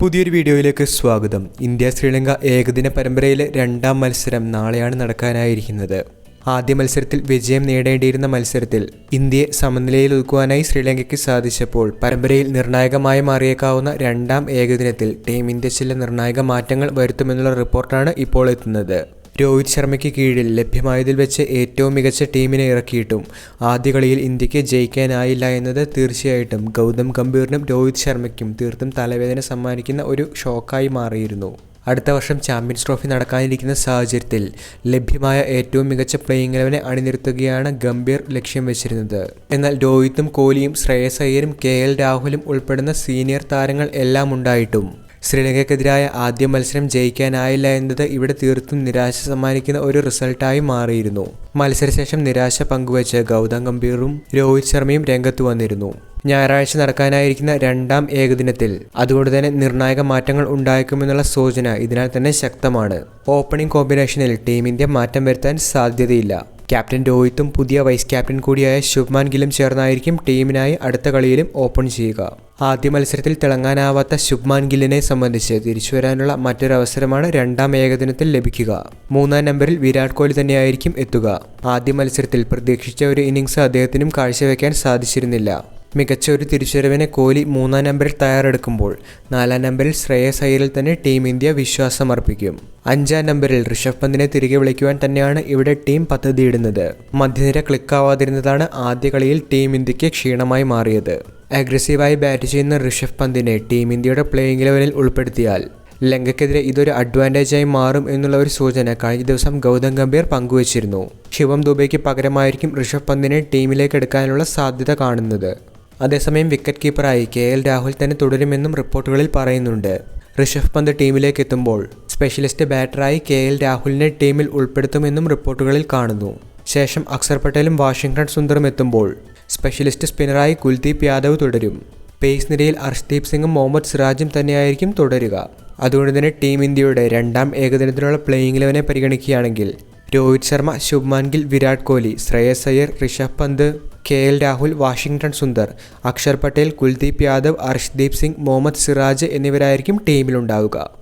പുതിയൊരു വീഡിയോയിലേക്ക് സ്വാഗതം. ഇന്ത്യ ശ്രീലങ്ക ഏകദിന പരമ്പരയിലെ രണ്ടാം മത്സരം നാളെയാണ് നടക്കാനായിരിക്കുന്നത്. ആദ്യ മത്സരത്തിൽ വിജയം നേടേണ്ടിയിരുന്ന മത്സരത്തിൽ ഇന്ത്യയെ സമനിലയിൽ ഒതുക്കുവാനായി ശ്രീലങ്കയ്ക്ക് സാധിച്ചപ്പോൾ പരമ്പരയിൽ നിർണായകമായി മാറിയേക്കാവുന്ന രണ്ടാം ഏകദിനത്തിൽ ടീം ഇന്ത്യ ചില നിർണായക മാറ്റങ്ങൾ വരുത്തുമെന്നുള്ള റിപ്പോർട്ടാണ് ഇപ്പോൾ എത്തുന്നത്. രോഹിത് ശർമ്മയ്ക്ക് കീഴിൽ ലഭ്യമായതിൽ വെച്ച് ഏറ്റവും മികച്ച ടീമിനെ ഇറക്കിയിട്ടും ആദ്യ കളിയിൽ ഇന്ത്യയ്ക്ക് ജയിക്കാനായില്ല എന്നത് തീർച്ചയായിട്ടും ഗൗതം ഗംഭീറിനും രോഹിത് ശർമ്മയ്ക്കും തീർത്തും തലവേദന സമ്മാനിക്കുന്ന ഒരു ഷോക്കായി മാറിയിരുന്നു. അടുത്ത വർഷം ചാമ്പ്യൻസ് ട്രോഫി നടക്കാനിരിക്കുന്ന സാഹചര്യത്തിൽ ലഭ്യമായ ഏറ്റവും മികച്ച പ്ലേയിങ് ഇലവനെ അണിനിരത്തുകയാണ് ഗംഭീർ ലക്ഷ്യം വെച്ചിരുന്നത്. എന്നാൽ രോഹിത്തും കോഹ്ലിയും ശ്രേയസ് അയ്യരും കെ എൽ രാഹുലും ഉൾപ്പെടുന്ന സീനിയർ താരങ്ങൾ എല്ലാം ഉണ്ടായിട്ടും ശ്രീലങ്കയ്ക്കെതിരായ ആദ്യ മത്സരം ജയിക്കാനായില്ല എന്നത് ഇവിടെ തീർത്തും നിരാശ സമ്മാനിക്കുന്ന ഒരു റിസൾട്ടായി മാറിയിരുന്നു. മത്സരശേഷം നിരാശ പങ്കുവച്ച് ഗൗതം ഗംഭീറും രോഹിത് ശർമ്മയും രംഗത്ത് വന്നിരുന്നു. ഞായറാഴ്ച നടക്കാനായിരിക്കുന്ന രണ്ടാം ഏകദിനത്തിൽ അതുകൊണ്ട് തന്നെ നിർണായക മാറ്റങ്ങൾ ഉണ്ടായേക്കുമെന്നുള്ള സൂചന ഇതിനാൽ തന്നെ ശക്തമാണ്. ഓപ്പണിംഗ് കോമ്പിനേഷനിൽ ടീം ഇന്ത്യ മാറ്റം വരുത്താൻ സാധ്യതയില്ല. ക്യാപ്റ്റൻ രോഹിത്തും പുതിയ വൈസ് ക്യാപ്റ്റൻ കൂടിയായ ശുഭ്മാൻ ഗിലും ചേർന്നായിരിക്കും ടീമിനായി അടുത്ത കളിയിലും ഓപ്പൺ ചെയ്യുക. ആദ്യ മത്സരത്തിൽ തിളങ്ങാനാവാത്ത ശുഭ്മാൻ ഗില്ലിനെ സംബന്ധിച്ച് തിരിച്ചുവരാനുള്ള മറ്റൊരു അവസരമാണ് രണ്ടാം ഏകദിനത്തിൽ ലഭിക്കുക. മൂന്നാം നമ്പറിൽ വിരാട് കോഹ്ലി തന്നെയായിരിക്കും എത്തുക. ആദ്യ മത്സരത്തിൽ പ്രതീക്ഷിച്ച ഒരു ഇന്നിംഗ്സ് അദ്ദേഹത്തിനും കാഴ്ചവെക്കാൻ സാധിച്ചിരുന്നില്ല. മികച്ച ഒരു തിരിച്ചുവരവിനെ കോഹ്ലി മൂന്നാം നമ്പറിൽ തയ്യാറെടുക്കുമ്പോൾ നാലാം നമ്പറിൽ ശ്രേയസ് അയ്യരിൽ തന്നെ ടീം ഇന്ത്യ വിശ്വാസമർപ്പിക്കും. അഞ്ചാം നമ്പറിൽ ഋഷഭ് പന്തിനെ തിരികെ വിളിക്കുവാൻ തന്നെയാണ് ഇവിടെ ടീം പദ്ധതിയിടുന്നത്. മധ്യനിര ക്ലിക്കാവാതിരുന്നതാണ് ആദ്യ കളിയിൽ ടീം ഇന്ത്യയ്ക്ക് ക്ഷീണമായി മാറിയത്. അഗ്രസീവായി ബാറ്റ് ചെയ്യുന്ന ഋഷഭ് പന്തിനെ ടീം ഇന്ത്യയുടെ പ്ലേയിങ് ലെവലിൽ ഉൾപ്പെടുത്തിയാൽ ലങ്കയ്ക്കെതിരെ ഇതൊരു അഡ്വാന്റേജായി മാറും എന്നുള്ള ഒരു സൂചന കഴിഞ്ഞ ദിവസം ഗൗതം ഗംഭീർ പങ്കുവച്ചിരുന്നു. ശിവം ദുബൈക്ക് പകരമായിരിക്കും ഋഷഭ് പന്തിനെ ടീമിലേക്ക് എടുക്കാനുള്ള സാധ്യത കാണുന്നത്. അതേസമയം വിക്കറ്റ് കീപ്പറായി കെ എൽ രാഹുൽ തന്നെ തുടരുമെന്നും റിപ്പോർട്ടുകളിൽ പറയുന്നുണ്ട്. ഋഷഭ് പന്ത് ടീമിലേക്ക് എത്തുമ്പോൾ സ്പെഷ്യലിസ്റ്റ് ബാറ്ററായി കെ എൽ രാഹുലിനെ ടീമിൽ ഉൾപ്പെടുത്തുമെന്നും റിപ്പോർട്ടുകളിൽ കാണുന്നു. ശേഷം അക്സർ പട്ടേലും വാഷിംഗ്ടൺ സുന്ദറും എത്തുമ്പോൾ സ്പെഷ്യലിസ്റ്റ് സ്പിന്നറായി കുൽദീപ് യാദവ് തുടരും. പേസ് നിരയിൽ അർഷ്ദീപ് സിംഗും മുഹമ്മദ് സിറാജും തന്നെയായിരിക്കും തുടരുക. അതുകൊണ്ട് തന്നെ ടീം ഇന്ത്യയുടെ രണ്ടാം ഏകദിനത്തിനുള്ള പ്ലേയിങ് ഇലവനെ പരിഗണിക്കുകയാണെങ്കിൽ Rohit Sharma Shubman Gill Virat Kohli Shreyas Iyer Rishabh Pant K L Rahul Washington Sundar Axar Patel Kuldeep Yadav Arshdeep Singh Mohammed Siraj എന്നിവരായിരിക്കും ടീമിലുണ്ടാവുക.